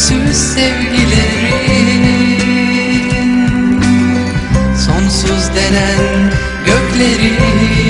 Sonsuz sevgilerin Sonsuz denen göklerin.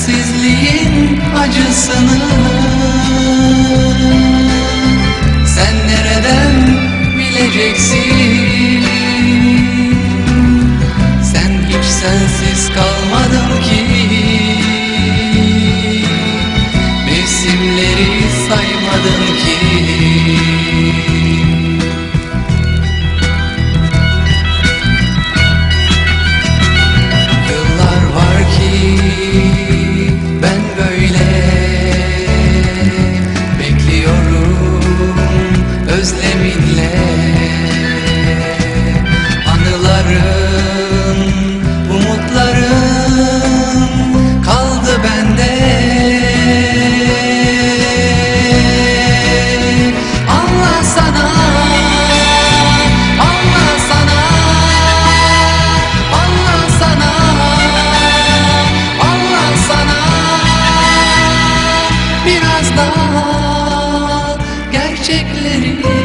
sensizliğin acısını Sen nereden bileceksin? Sen hiç sensiz kalmadın ki. bak gerçekleri